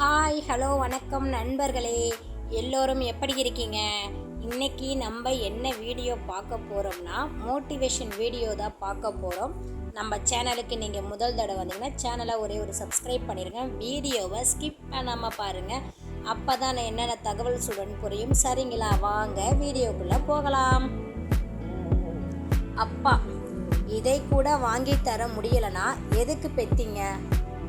Hi hello வணக்கம் நண்பர்களே. எல்லோரும் எப்படி இருக்கீங்க? இன்னைக்கு நம்ம என்ன வீடியோ பார்க்க போகிறோம்னா மோட்டிவேஷன் வீடியோ தான் பார்க்க போகிறோம் நம்ம சேனலுக்கு நீங்கள் முதல் தடவை வந்தீங்கன்னா சேனலை ஒரே ஒரு சப்ஸ்கிரைப் பண்ணிடுங்க வீடியோவை ஸ்கிப் பண்ணாமல் பாருங்கள் அப்போ தான் என்னென்ன தகவல் சுடன் புரியும். சரிங்களா? வாங்க வீடியோக்குள்ளே போகலாம். அப்பா இதை கூட வாங்கி தர முடியலனா எதுக்கு பெத்தீங்க?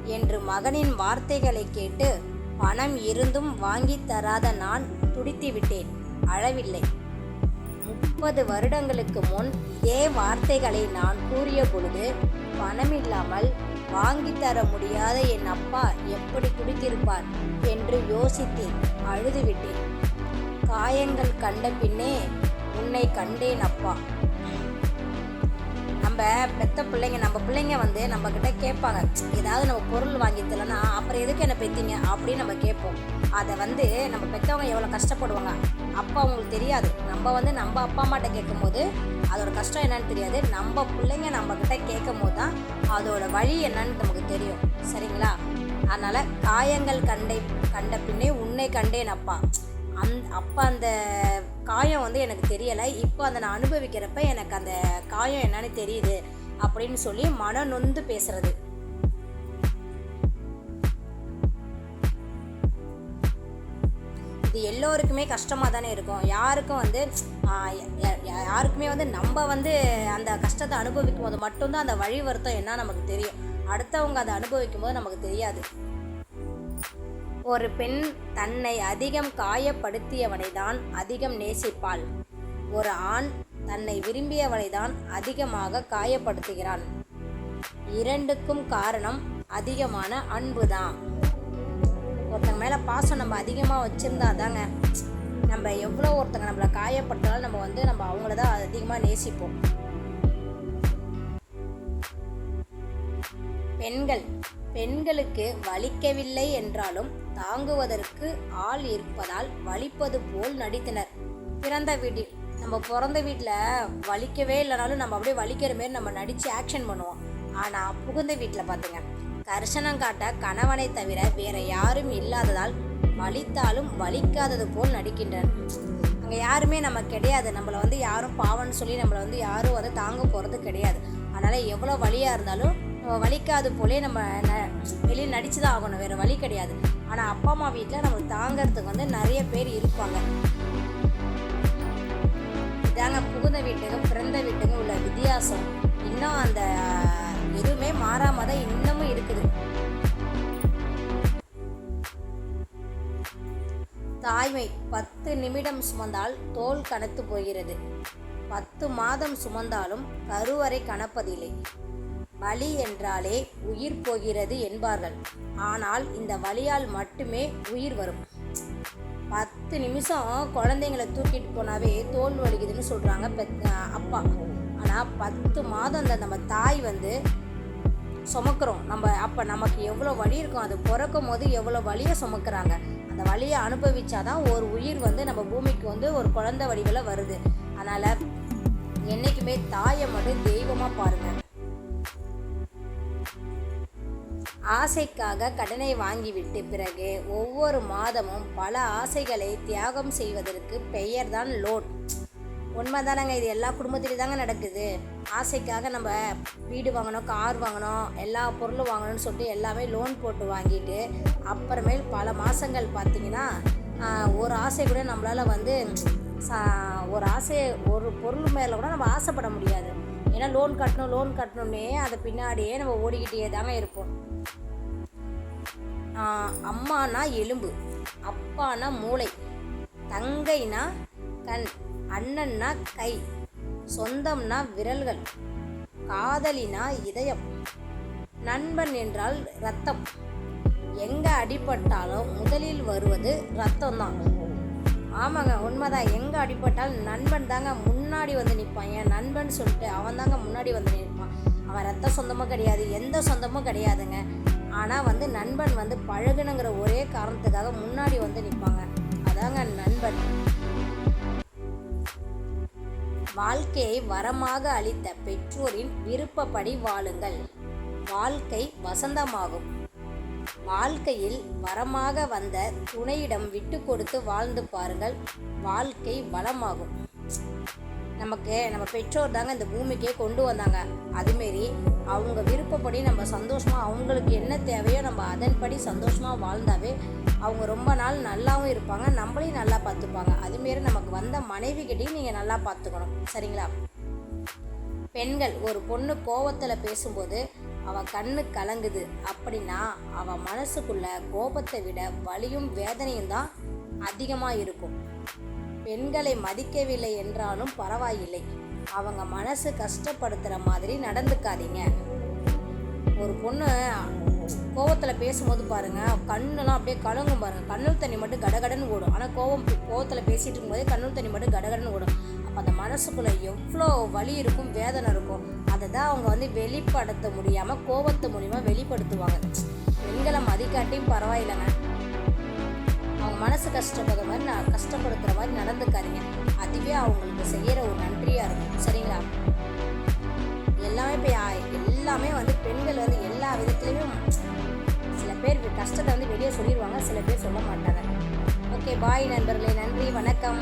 என்று மகனின் வார்த்தைகளை கேட்டு பணம் இருந்தும் வாங்கி தராத நான் துடித்துவிட்டேன். அழவில்லை. முப்பது வருடங்களுக்கு முன் இதே வார்த்தைகளை நான் கூறிய பொழுது பணம் இல்லாமல் வாங்கி தர முடியாத என் அப்பா எப்படி துடித்திருப்பார்? என்று யோசித்தேன். அழுதுவிட்டேன். காயங்கள் கண்ட பின்னே உன்னை கண்டேன் அப்பா. நம்ம பெத்த பிள்ளைங்க நம்ம பிள்ளைங்க வந்து நம்ம கிட்ட கேட்பாங்க ஏதாவது நம்ம பொருள் வாங்கி தரலன்னா அப்புறம் எதுக்கு என்ன பெத்தீங்க? அப்படின்னு நம்ம கேட்போம். அதை வந்து நம்ம பெற்றவங்க எவ்வளோ கஷ்டப்படுவாங்க? அப்பா அவங்களுக்கு தெரியாது. நம்ம வந்து நம்ம அப்பா அம்மாட்ட கேட்கும்போது அதோட கஷ்டம் என்னன்னு தெரியாது. நம்ம பிள்ளைங்க நம்ம கிட்ட கேட்கும் போது தான் அதோட வழி என்னன்னு நமக்கு தெரியும். சரிங்களா? அதனால் காயங்கள் கண்டை கண்ட பின்னே உன்னை கண்டேன் அப்பா. அந் அப்போ அந்த காயம் வந்து எனக்கு தெரியலை. இப்போ அதை நான் அனுபவிக்கிறப்ப எனக்கு அந்த காயம் என்னன்னு தெரியுது அப்படின்னு சொல்லி மன நொந்து பேசுறது. இது எல்லோருக்குமே கஷ்டமாக தானே இருக்கும். யாருக்கும் வந்து யாருக்குமே வந்து நம்ம வந்து அந்த கஷ்டத்தை அனுபவிக்கும் போது மட்டும்தான் அந்த வழி வருத்தம் என்ன நமக்கு தெரியும். அடுத்தவங்க அதை அனுபவிக்கும் போது நமக்கு தெரியாது. ஒரு பெண் தன்னை அதிகம் காயப்படுத்தியவனை தான் அதிகம் நேசிப்பாள். ஒரு ஆண் தன்னை விரும்பியவனை தான் அதிகமாக காயப்படுத்துகிறான். இரண்டுக்கும் காரணம் அதிகமான அன்பு தான் ஒருத்தங்க மேலே பாசம் நம்ம அதிகமாக வச்சுருந்தா தாங்க நம்ம எவ்வளோ ஒருத்தங்க நம்மளை காயப்பட்டாலும் நம்ம வந்து நம்ம அவங்கள தான் அதிகமாக நேசிப்போம். பெண்கள் பெண்களுக்கு வலிக்கவில்லை என்றாலும் தாங்குவதற்கு ஆள் இருப்பதால் வலிப்பது போல் நடித்தனர். பிறந்த வீட்டில் நம்ம பிறந்த வீட்டில் வலிக்கவே இல்லைனாலும் நம்ம அப்படியே வலிக்கிற மாரி நம்ம நடித்து ஆக்ஷன் பண்ணுவோம். ஆனால் புகுந்த வீட்டில் பார்த்துங்க கர்ஷனம் காட்ட கணவனை தவிர வேற யாரும் இல்லாததால் வலித்தாலும் வலிக்காதது போல் நடிக்கின்றனர். அங்கே யாருமே நம்ம கிடையாது. நம்மளை வந்து யாரும் பாவம்னு சொல்லி நம்மளை வந்து யாரும் வந்து தாங்க போகிறது கிடையாது. அதனால் எவ்வளோ வலியாக இருந்தாலும் நம்ம வலிக்காது போலே நம்ம ந வெளியே நடிச்சு தான் ஆகணும். வேறு வழி கிடையாது. ஆனால் அப்பா அம்மா வீட்டில் நம்ம தாங்கிறதுக்கு வந்து நிறைய பேர் இருப்பாங்க. இதாங்க புகுந்த வீட்டுக்கும் பிறந்த வீட்டுக்கும் உள்ள வித்தியாசம். இன்னும் அந்த எதுவுமே மாறாம தான் இன்னமும் இருக்குது. தாய்மை பத்து நிமிடம் சுமந்தால் தோல் கனத்து போகிறது. பத்து மாதம் சுமந்தாலும் கருவறை கனப்பதில்லை வலி என்றாலே உயிர் போகிறது என்பார்கள். ஆனால் இந்த வலியால் மட்டுமே உயிர் வரும். பத்து நிமிஷம் குழந்தைங்கள தூக்கிட்டு போனாவே தோல் வலிக்குதுன்னு சொல்கிறாங்க பெத் அப்பா. ஆனால் பத்து மாதம் அந்த நம்ம தாய் வந்து சுமக்கிறோம். நம்ம அப்போ நமக்கு எவ்வளோ வலி இருக்கும் அது பிறக்கும் போது எவ்வளோ வழியை சுமக்கிறாங்க. அந்த வழியை அனுபவிச்சாதான் ஒரு உயிர் வந்து நம்ம பூமிக்கு வந்து ஒரு குழந்தை வடிவில் வருது. அதனால் என்றைக்குமே தாயை மட்டும் தெய்வமாக பாருங்கள் ஆசைக்காக கடனை வாங்கிவிட்டு பிறகு ஒவ்வொரு மாதமும் பல ஆசைகளை தியாகம் செய்வதற்கு பெயர் தான் லோன். உண்மைதானங்க இது எல்லா குடும்பத்திலையும் தாங்க நடக்குது. ஆசைக்காக நம்ம வீடு வாங்கணும் கார் வாங்கணும் எல்லா பொருளும் வாங்கணும்னு சொல்லிட்டு எல்லாமே லோன் போட்டு வாங்கிட்டு அப்புறமேல் பல மாதங்கள் பார்த்தீங்கன்னா ஒரு ஆசை கூட நம்மளால் வந்து சா- ஒரு ஆசையை ஒரு பொருள் மேலே கூட நம்ம ஆசைப்பட முடியாது. ஏன்னா லோன் கட்டணும் லோன் கட்டணும்னே அதை பின்னாடியே நம்ம ஓடிக்கிட்டே தாங்க இருப்போம். அம்மானா எலும்பு அப்பானா மூளை தங்கைனா கண் அண்ணன்னா கை சொந்தம்னா விரல்கள் காதலினா இதயம் நண்பன் என்றால் ரத்தம் எங்கே அடிபட்டாலும் முதலில் வருவது ரத்தம் தான் ஆமாங்க உண்மைதான். எங்கே அடிபட்டாலும் நண்பன் தாங்க முன்னாடி வந்து நிற்பான் என் நண்பன் சொல்லிட்டு அவன் தாங்க முன்னாடி வந்து நிற்பான். அவன் ரத்த சொந்தமும் கிடையாது எந்த சொந்தமும் கிடையாதுங்க. ஆனால் வந்து நண்பன் வந்து பழகுனுங்கிற ஒரே காரணத்துக்காக முன்னாடி வந்து நிற்பாங்க. அதாங்க நண்பன். வாழ்க்கையை வரமாக அளித்த பெற்றோரின் விருப்பப்படி வாழுங்கள். வாழ்க்கை வசந்தமாகும். வாழ்க்கையில் வரமாக வந்த துணையிடம் விட்டு கொடுத்து வாழ்ந்து பாருங்கள். வாழ்க்கை வளமாகும். நமக்கு நம்ம பெற்றோர் தாங்க இந்த பூமிக்கே கொண்டு வந்தாங்க. அதுமாரி அவங்க விருப்பப்படி நம்ம சந்தோஷமாக அவங்களுக்கு என்ன தேவையோ நம்ம அதன்படி சந்தோஷமாக வாழ்ந்தாவே அவங்க ரொம்ப நாள் நல்லாவும் இருப்பாங்க நம்மளையும் நல்லா பார்த்துப்பாங்க. அதுமாரி நமக்கு வந்த மனைவிக்கிட்டையும் நீங்கள் நல்லா பார்த்துக்கணும். சரிங்களா? பெண்கள் ஒரு பொண்ணு கோவத்தில் பேசும்போது அவள் கண்ணு கலங்குது. அப்படின்னா அவள் மனசுக்குள்ள கோபத்தை விட வலியும் வேதனையும் தான் அதிகமாக இருக்கும். பெண்களை மதிக்கவில்லை என்றாலும் பரவாயில்லை. அவங்க மனசு கஷ்டப்படுத்துகிற மாதிரி நடந்துக்காதீங்க. ஒரு பொண்ணு கோவத்தில் பேசும்போது பாருங்க கண்ணெல்லாம் அப்படியே கலங்கும் பாருங்க. கண்ணு தண்ணி மட்டும் கடகடன்னு ஓடும். ஆனால் கோவம் கோவத்தில் பேசிட்டு இருக்கும்போதே கண்ணு தண்ணி மட்டும் கடகடன்னு ஓடும். அப்போ அந்த மனசுக்குள்ளே எவ்வளோ வலி இருக்கும் வேதனை இருக்கும். அதை தான் அவங்க வந்து வெளிப்படுத்த முடியாமல் கோபத்து மூலிமா வெளிப்படுத்துவாங்க. பெண்களை மதிக்காட்டியும் பரவாயில்லைங்க அவங்க மனசு கஷ்டப்படுற மாதிரி நான் கஷ்டப்படுத்துகிற மாதிரி நடந்துக்காதீங்க. அதுவே அவங்களுக்கு செய்கிற ஒரு நன்றியாக இருக்கும். சரிங்களா? எல்லாமே இப்போ எல்லாமே வந்து பெண்கள் வந்து எல்லா விதத்துலேயும் சில பேர் கஷ்டத்தை வந்து வெளியே சொல்லிடுவாங்க சில பேர் சொல்ல மாட்டாங்க. ஓகே பாய் நண்பர்களே நன்றி வணக்கம்.